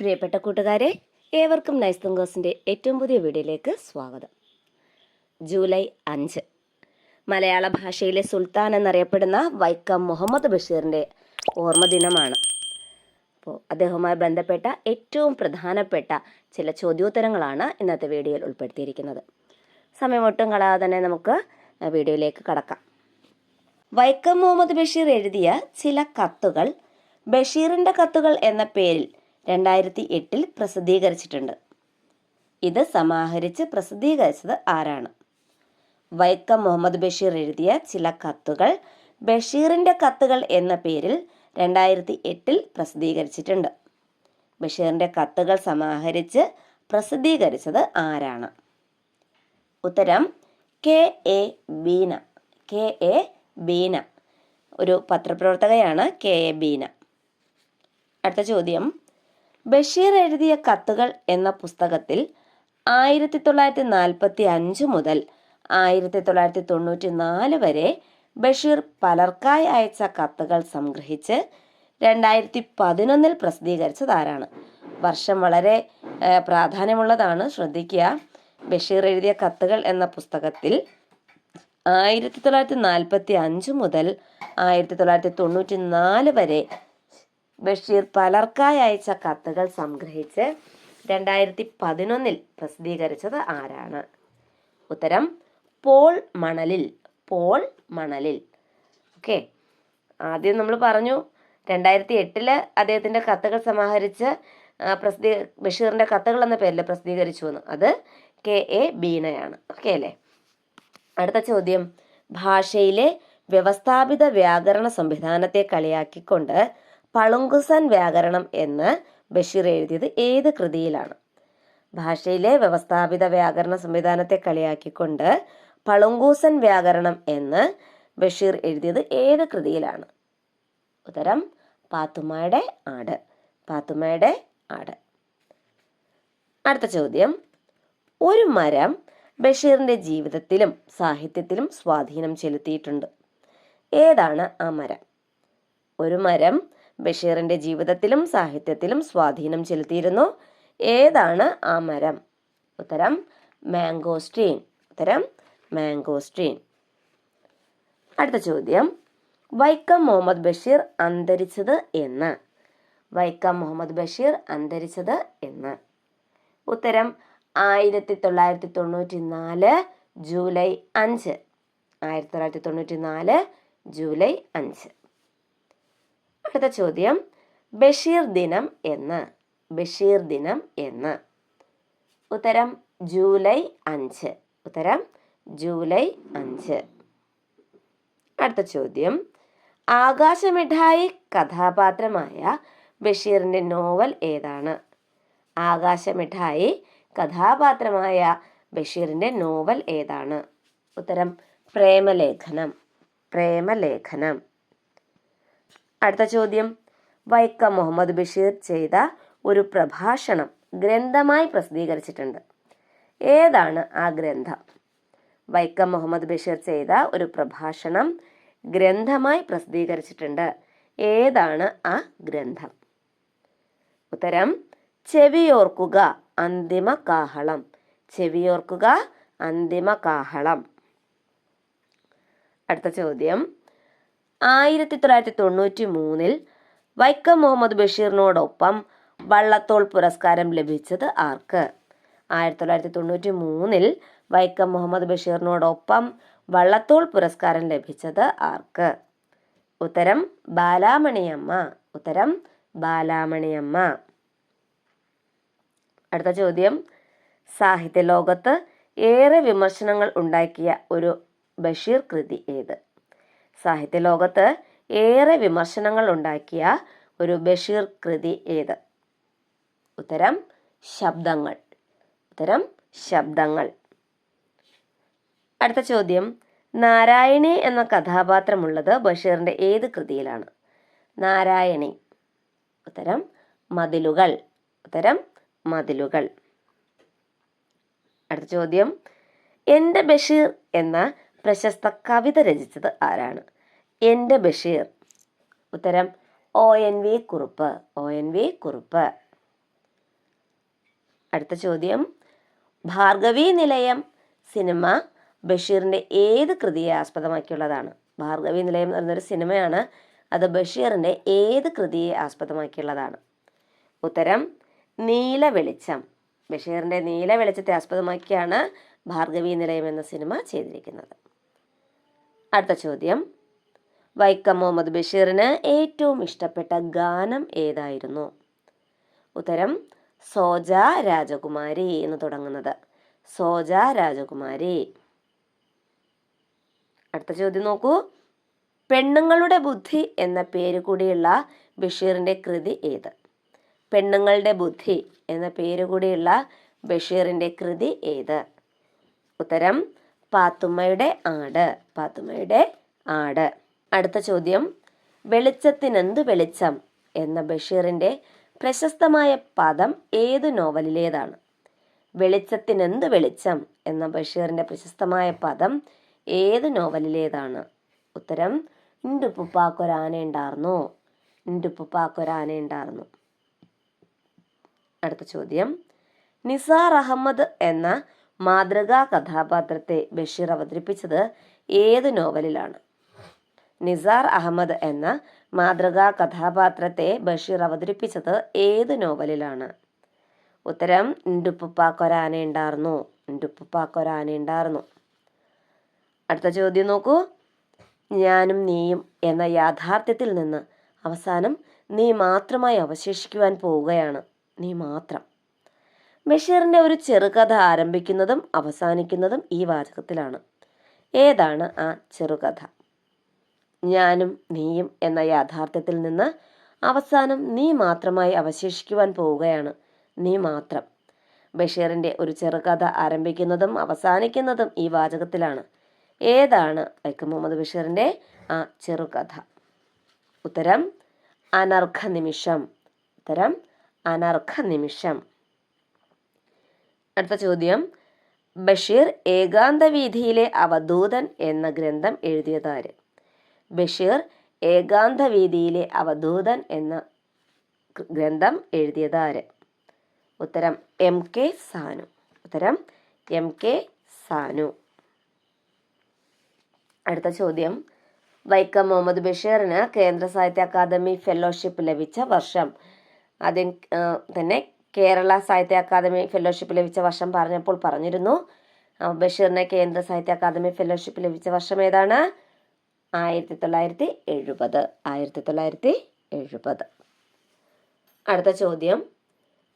പ്രിയപ്പെട്ട കൂട്ടുകാരെ ഏവർക്കും നൈസ് ഏറ്റവും പുതിയ വീഡിയോയിലേക്ക് സ്വാഗതം. ജൂലൈ അഞ്ച്. മലയാള ഭാഷയിലെ സുൽത്താൻ എന്നറിയപ്പെടുന്ന വൈക്കം മുഹമ്മദ് ബഷീറിന്റെ ഓർമ്മ ദിനമാണ് അപ്പോൾ അദ്ദേഹവുമായി ബന്ധപ്പെട്ട ഏറ്റവും പ്രധാനപ്പെട്ട ചില ചോദ്യോത്തരങ്ങളാണ് ഇന്നത്തെ വീഡിയോയിൽ ഉൾപ്പെടുത്തിയിരിക്കുന്നത്. സമയം സമയമൊട്ടും കളയാതെ തന്നെ നമുക്ക് വീഡിയോയിലേക്ക് കടക്കാം. വൈക്കം മുഹമ്മദ് ബഷീർ എഴുതിയ ചില കത്തുകൾ ബഷീറിന്റെ കത്തുകൾ എന്ന പേരിൽ രണ്ടായിരത്തി എട്ടിൽ പ്രസിദ്ധീകരിച്ചിട്ടുണ്ട്. ഇത് സമാഹരിച്ച് പ്രസിദ്ധീകരിച്ചത് ആരാണ്? വൈക്കം മുഹമ്മദ് ബഷീർ എഴുതിയ ചില കത്തുകൾ ബഷീറിന്റെ കത്തുകൾ എന്ന പേരിൽ രണ്ടായിരത്തി എട്ടിൽ പ്രസിദ്ധീകരിച്ചിട്ടുണ്ട്. ബഷീറിന്റെ കത്തുകൾ സമാഹരിച്ച് പ്രസിദ്ധീകരിച്ചത് ആരാണ്? ഉത്തരം K A Beena. K A Beena. ഒരു പത്രപ്രവർത്തകയാണ് കെ എ ബീന. അടുത്ത ചോദ്യം ബഷീർ എഴുതിയ കത്തുകൾ എന്ന പുസ്തകത്തിൽ ആയിരത്തി തൊള്ളായിരത്തി നാൽപ്പത്തി അഞ്ച് മുതൽ ആയിരത്തി തൊള്ളായിരത്തി തൊണ്ണൂറ്റി നാല് വരെ ബഷീർ പലർക്കായി അയച്ച കത്തുകൾ സംഗ്രഹിച്ച് രണ്ടായിരത്തി പതിനൊന്നിൽ പ്രസിദ്ധീകരിച്ചതാരാണ് വർഷം വളരെ പ്രാധാന്യമുള്ളതാണ്. ശ്രദ്ധിക്കുക. ബഷീർ എഴുതിയ കത്തുകൾ എന്ന പുസ്തകത്തിൽ ആയിരത്തി തൊള്ളായിരത്തി നാൽപ്പത്തി അഞ്ച് മുതൽ ആയിരത്തി തൊള്ളായിരത്തി തൊണ്ണൂറ്റി നാല് വരെ ബഷീർ പലർക്കായി അയച്ച കത്തുകൾ സംഗ്രഹിച്ച് രണ്ടായിരത്തി പതിനൊന്നിൽ പ്രസിദ്ധീകരിച്ചത് ആരാണ്? ഉത്തരം പോൾ മണലിൽ പോൾ മണലിൽ. ഓക്കെ. ആദ്യം നമ്മൾ പറഞ്ഞു രണ്ടായിരത്തി എട്ടിൽ അദ്ദേഹത്തിന്റെ കത്തുകൾ സമാഹരിച്ച് പ്രസിദ്ധീ ബഷീറിന്റെ കത്തുകൾ എന്ന പേരിൽ പ്രസിദ്ധീകരിച്ചു എന്ന്. അത് കെ. എ. ബീനയാണ് ഓക്കെ അല്ലേ? അടുത്ത ചോദ്യം ഭാഷയിലെ വ്യവസ്ഥാപിത വ്യാകരണ സംവിധാനത്തെ കളിയാക്കിക്കൊണ്ട് പളുങ്കുസൻ വ്യാകരണം എന്ന് ബഷീർ എഴുതിയത് ഏത് കൃതിയിലാണ്? ഭാഷയിലെ വ്യവസ്ഥാപിത വ്യാകരണ സംവിധാനത്തെ കളിയാക്കിക്കൊണ്ട് പളുങ്കൂസൻ വ്യാകരണം എന്ന് ബഷീർ എഴുതിയത് ഏത് കൃതിയിലാണ്? ഉത്തരം പാത്തുമ്മയുടെ ആട്. പാത്തുമ്മയുടെ ആട്. അടുത്ത ചോദ്യം. ഒരു മരം ബഷീറിന്റെ ജീവിതത്തിലും സാഹിത്യത്തിലും സ്വാധീനം ചെലുത്തിയിട്ടുണ്ട്. ഏതാണ് ആ മരം? ഒരു മരം ബഷീറിന്റെ ജീവിതത്തിലും സാഹിത്യത്തിലും സ്വാധീനം ചെലുത്തിയിരുന്നു. ഏതാണ് ആ മരം? ഉത്തരം മാംഗോസ്ട്രീൻ ഉത്തരം മാംഗോസ്ട്രീൻ അടുത്ത ചോദ്യം. വൈക്കം മുഹമ്മദ് ബഷീർ അന്തരിച്ചത് എന്ന്. വൈക്കം മുഹമ്മദ് ബഷീർ അന്തരിച്ചത് എന്ന്. ഉത്തരം ആയിരത്തി തൊള്ളായിരത്തി തൊണ്ണൂറ്റി നാല് ജൂലൈ അഞ്ച്. ആയിരത്തി തൊള്ളായിരത്തി തൊണ്ണൂറ്റി നാല് ജൂലൈ അഞ്ച്. അടുത്ത ചോദ്യം. ബഷീർ ദിനം എന്ന്. ബഷീർ ദിനം എന്ന്. ഉത്തരം ജൂലൈ അഞ്ച്. ഉത്തരം ജൂലൈ അഞ്ച്. അടുത്ത ചോദ്യം. ആകാശമിഠായി കഥാപാത്രമായ ബഷീറിന്റെ നോവൽ ഏതാണ്? ആകാശമിഠായി കഥാപാത്രമായ ബഷീറിന്റെ നോവൽ ഏതാണ്? ഉത്തരം പ്രേമലേഖനം. പ്രേമലേഖനം. അടുത്ത ചോദ്യം. വൈക്കം മുഹമ്മദ് ബഷീർ ചെയ്ത ഒരു പ്രഭാഷണം ഗ്രന്ഥമായി പ്രസിദ്ധീകരിച്ചിട്ടുണ്ട്. ഏതാണ് ആ ഗ്രന്ഥം? വൈക്കം മുഹമ്മദ് ബഷീർ ചെയ്ത ഒരു പ്രഭാഷണം ഗ്രന്ഥമായി പ്രസിദ്ധീകരിച്ചിട്ടുണ്ട്. ഏതാണ് ആ ഗ്രന്ഥം? ഉത്തരം ചെവിയോർക്കുക അന്തിമ കാഹളം. ചെവിയോർക്കുക അന്തിമ കാഹളം. അടുത്ത ചോദ്യം. ആയിരത്തി തൊള്ളായിരത്തി തൊണ്ണൂറ്റി മൂന്നിൽ വൈക്കം മുഹമ്മദ് ബഷീറിനോടൊപ്പം വള്ളത്തോൾ പുരസ്കാരം ലഭിച്ചത് ആർക്ക്? ആയിരത്തി തൊള്ളായിരത്തി തൊണ്ണൂറ്റി മൂന്നിൽ വൈക്കം മുഹമ്മദ് ബഷീറിനോടൊപ്പം വള്ളത്തോൾ പുരസ്കാരം ലഭിച്ചത് ആർക്ക്? ഉത്തരം ബാലാമണിയമ്മ. ഉത്തരം ബാലാമണിയമ്മ. അടുത്ത ചോദ്യം. സാഹിത്യ ലോകത്ത് ഏറെ വിമർശനങ്ങൾ ഉണ്ടാക്കിയ ഒരു ബഷീർ കൃതി ഏത്? സാഹിത്യ ലോകത്ത് ഏറെ വിമർശനങ്ങൾ ഉണ്ടാക്കിയ ഒരു ബഷീർ കൃതി ഏത്? ഉത്തരം ശബ്ദങ്ങൾ. ഉത്തരം ശബ്ദങ്ങൾ. അടുത്ത ചോദ്യം. നാരായണി എന്ന കഥാപാത്രമുള്ളത് ബഷീറിന്റെ ഏത് കൃതിയിലാണ്? നാരായണി. ഉത്തരം മതിലുകൾ. ഉത്തരം മതിലുകൾ. അടുത്ത ചോദ്യം. എന്റെ ബഷീർ എന്ന പ്രശസ്ത കവിത രചിച്ചത് ആരാണ്? എന്റെ ബഷീർ. ഉത്തരം O N V Kurup O N V Kurup. അടുത്ത ചോദ്യം ഭാർഗവി നിലയം സിനിമ ബഷീറിന്റെ ഏത് കൃതിയെ ആസ്പദമാക്കിയുള്ളതാണ്? ഭാർഗവി നിലയം എന്ന് പറയുന്നൊരു സിനിമയാണ് അത് ബഷീറിന്റെ ഏത് കൃതിയെ ആസ്പദമാക്കിയുള്ളതാണ്? ഉത്തരം നീല വെളിച്ചം. ബഷീറിന്റെ നീല വെളിച്ചത്തെ ആസ്പദമാക്കിയാണ് ഭാർഗവി നിലയം എന്ന സിനിമ ചെയ്തിരിക്കുന്നത്. അടുത്ത ചോദ്യം. വൈക്കം മുഹമ്മദ് ബഷീറിന് ഏറ്റവും ഇഷ്ടപ്പെട്ട ഗാനം ഏതായിരുന്നു? ഉത്തരം സോജ രാജകുമാരി എന്ന് തുടങ്ങുന്നത്. സോജ രാജകുമാരി. അടുത്ത ചോദ്യം നോക്കൂ. പെണ്ണുങ്ങളുടെ ബുദ്ധി എന്ന പേര് കൂടിയുള്ള ബഷീറിന്റെ കൃതി ഏത്? പെണ്ണുങ്ങളുടെ ബുദ്ധി എന്ന പേര് കൂടിയുള്ള ബഷീറിന്റെ കൃതി ഏത്? ഉത്തരം പാത്തുമ്മയുടെ ആട് പാത്തുമ്മയുടെ ആട്. അടുത്ത ചോദ്യം. വെളിച്ചത്തിനെന്ത് വെളിച്ചം എന്ന ബഷീറിന്റെ പ്രശസ്തമായ പദം ഏത് നോവലിലേതാണ്? വെളിച്ചത്തിനെന്ത് വെളിച്ചം എന്ന ബഷീറിന്റെ പ്രശസ്തമായ പദം ഏത് നോവലിലേതാണ്? ഉത്തരം ഇണ്ടുപ്പുപ്പാക്കൊരാനയുണ്ടാർന്നു ഇണ്ടുപ്പുപ്പാക്കൊരാനയുണ്ടാർന്നു അടുത്ത ചോദ്യം. നിസാർ അഹമ്മദ് എന്ന മാതൃകാ കഥാപാത്രത്തെ ബഷീർ അവതരിപ്പിച്ചത് ഏത് നോവലിലാണ്? നിസാർ അഹമ്മദ് എന്ന മാതൃകാ കഥാപാത്രത്തെ ബഷീർ അവതരിപ്പിച്ചത് ഏത് നോവലിലാണ്? ഉത്തരം ഇണ്ടുപ്പുപ്പാക്കൊരാനയുണ്ടാർന്നു. ഇണ്ടുപ്പുപ്പാക്കൊരാനയുണ്ടാർന്നു. അടുത്ത ചോദ്യം നോക്കൂ. ഞാനും നീയും എന്ന യാഥാർത്ഥ്യത്തിൽ നിന്ന് അവസാനം നീ മാത്രമായി അവശേഷിക്കുവാൻ പോവുകയാണ്. നീ മാത്രം. ബഷീറിന്റെ ഒരു ചെറുകഥ ആരംഭിക്കുന്നതും അവസാനിക്കുന്നതും ഈ വാചകത്തിലാണ്. ഏതാണ് ആ ചെറുകഥ? ഞാനും നീയും എന്ന യാഥാർത്ഥ്യത്തിൽ നിന്ന് അവസാനം നീ മാത്രമായി അവശേഷിക്കുവാൻ പോവുകയാണ്. നീ മാത്രം. ബഷീറിന്റെ ഒരു ചെറുകഥ ആരംഭിക്കുന്നതും അവസാനിക്കുന്നതും ഈ വാചകത്തിലാണ്. ഏതാണ് വൈക്കം മുഹമ്മദ് ബഷീറിന്റെ ആ ചെറുകഥ? ഉത്തരം അനർഘ നിമിഷം ഉത്തരം അനർഘ നിമിഷം അടുത്ത ചോദ്യം. ബഷീർ ഏകാന്തവീതിയിലെ അവധൂതൻ എന്ന ഗ്രന്ഥം എഴുതിയതാര്? ബഷീർ ഏകാന്തവീതിയിലെ അവധൂതൻ എന്ന ഗ്രന്ഥം എഴുതിയതാര്? ഉത്തരം എം കെ സാനു. ഉത്തരം എം കെ സാനു. അടുത്ത ചോദ്യം. വൈക്കം മുഹമ്മദ് ബഷീറിന് കേന്ദ്ര സാഹിത്യ അക്കാദമി ഫെലോഷിപ്പ് ലഭിച്ച വർഷം. ആദ്യം തന്നെ കേരള സാഹിത്യ അക്കാദമി ഫെലോഷിപ്പ് ലഭിച്ച വർഷം പറഞ്ഞപ്പോൾ പറഞ്ഞിരുന്നു. ബഷീറിനെ കേന്ദ്ര സാഹിത്യ അക്കാദമി ഫെലോഷിപ്പ് ലഭിച്ച വർഷം ഏതാണ്? ആയിരത്തി തൊള്ളായിരത്തി എഴുപത് ആയിരത്തി തൊള്ളായിരത്തി എഴുപത് അടുത്ത ചോദ്യം.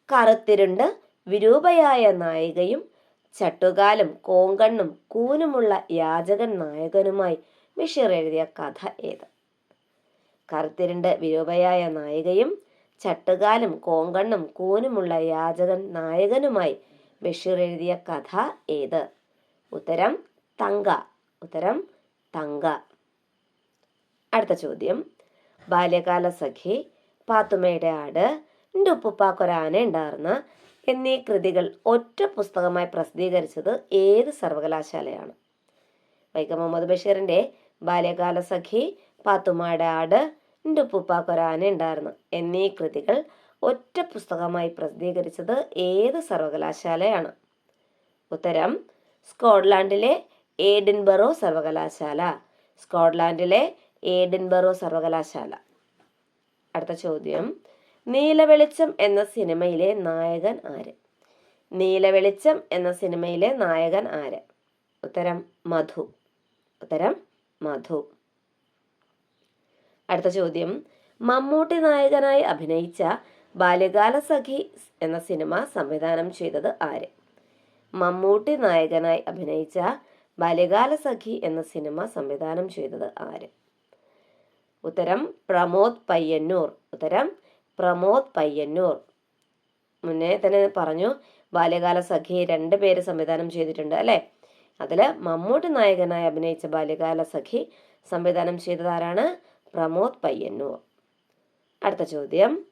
കറുത്തിരുണ്ട് വിരൂപയായ നായികയും ചട്ടുകാലും കോങ്കണ്ണും കൂനുമുള്ള യാചകൻ നായകനുമായി ബഷീർ എഴുതിയ കഥ ഏത്? കറുത്തിരുണ്ട് വിരൂപയായ നായികയും ചട്ടുകാലും കോങ്കണ്ണും കൂനുമുള്ള യാചകൻ നായകനുമായി ബഷീർ എഴുതിയ കഥ ഏത്? ഉത്തരം തങ്ക. ഉത്തരം തങ്ക. അടുത്ത ചോദ്യം. ബാല്യകാല സഖി പാത്തുമ്മയുടെ ആട് എന്റെ ഉപ്പുപ്പാക്കൊരാന ഉണ്ടായിരുന്ന എന്നീ കൃതികൾ ഒറ്റ പുസ്തകമായി പ്രസിദ്ധീകരിച്ചത് ഏത് സർവകലാശാലയാണ്? വൈക്കം മുഹമ്മദ് ബഷീറിന്റെ ബാല്യകാല സഖി പാത്തുമ്മയുടെ ആട് എന്റെ ഉണ്ടായിരുന്നു എന്നീ കൃതികൾ ഒറ്റ പുസ്തകമായി പ്രസിദ്ധീകരിച്ചത് ഏത് സർവകലാശാലയാണ്? ഉത്തരം സ്കോട്ട്ലാൻഡിലെ ഏഡിൻബറോ സർവകലാശാല. സ്കോട്ട്ലാൻഡിലെ ഏഡിൻബറോ സർവകലാശാല. അടുത്ത ചോദ്യം നീലവെളിച്ചം എന്ന സിനിമയിലെ നായകൻ ആര്? നീലവെളിച്ചം എന്ന സിനിമയിലെ നായകൻ ആര്? ഉത്തരം മധു. ഉത്തരം മധു. അടുത്ത ചോദ്യം. മമ്മൂട്ടി നായകനായി അഭിനയിച്ച ബാല്യകാല സഖി എന്ന സിനിമ സംവിധാനം ചെയ്തത് ആര്? മമ്മൂട്ടി നായകനായി അഭിനയിച്ച ബാല്യകാല സഖി എന്ന സിനിമ സംവിധാനം ചെയ്തത് ആര്? ഉത്തരം പ്രമോദ് പയ്യന്നൂർ. ഉത്തരം പ്രമോദ് പയ്യന്നൂർ. മുന്നേ തന്നെ പറഞ്ഞു ബാല്യകാല സഖി രണ്ട് പേര് സംവിധാനം ചെയ്തിട്ടുണ്ട് അല്ലേ? അതിൽ മമ്മൂട്ടി നായകനായി അഭിനയിച്ച ബാല്യകാല സഖി സംവിധാനം ചെയ്തതാരാണ് പ്രമോദ് പയ്യന്നൂർ. അടുത്ത ചോദ്യം.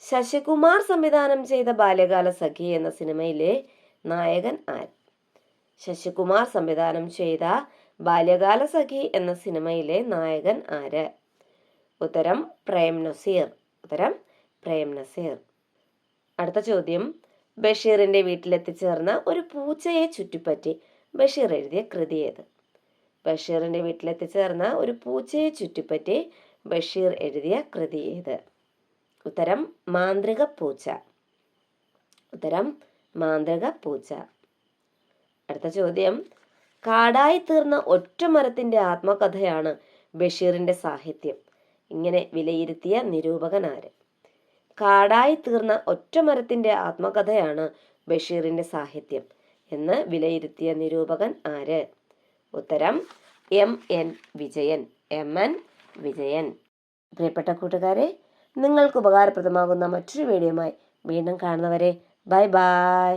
ശശികുമാർ സംവിധാനം ചെയ്ത ബാല്യകാല സഖി എന്ന സിനിമയിലെ നായകൻ ആര്? ശശികുമാർ സംവിധാനം ചെയ്ത ബാല്യകാല സഖി എന്ന സിനിമയിലെ നായകൻ ആര്? ഉത്തരം പ്രേം നസീർ. ഉത്തരം പ്രേം നസീർ. അടുത്ത ചോദ്യം. ബഷീറിന്റെ വീട്ടിലെത്തിച്ചേർന്ന ഒരു പൂച്ചയെ ചുറ്റിപ്പറ്റി ബഷീർ എഴുതിയ കൃതി ഏത്? ബഷീറിന്റെ വീട്ടിലെത്തിച്ചേർന്ന ഒരു പൂച്ചയെ ചുറ്റിപ്പറ്റി ബഷീർ എഴുതിയ കൃതി ഏത് ഉത്തരം മാന്ത്രിക പൂച്ച. ഉത്തരം മാന്ത്രിക പൂച്ച. അടുത്ത ചോദ്യം കാടായി തീർന്ന ഒറ്റ മരത്തിന്റെ ആത്മകഥയാണ് ബഷീറിന്റെ സാഹിത്യം. ഇങ്ങനെ വിലയിരുത്തിയ നിരൂപകൻ ആര്? കാടായി തീർന്ന ഒറ്റ മരത്തിന്റെ ആത്മകഥയാണ് ബഷീറിന്റെ സാഹിത്യം എന്ന് വിലയിരുത്തിയ നിരൂപകൻ ആര്? ഉത്തരം M N Vijayan M N Vijayan. പ്രിയപ്പെട്ട കൂട്ടുകാരെ നിങ്ങൾക്ക് ഉപകാരപ്രദമാകുന്ന മറ്റൊരു വീഡിയോയുമായി വീണ്ടും കാണുന്നവരെ ബൈ ബൈ.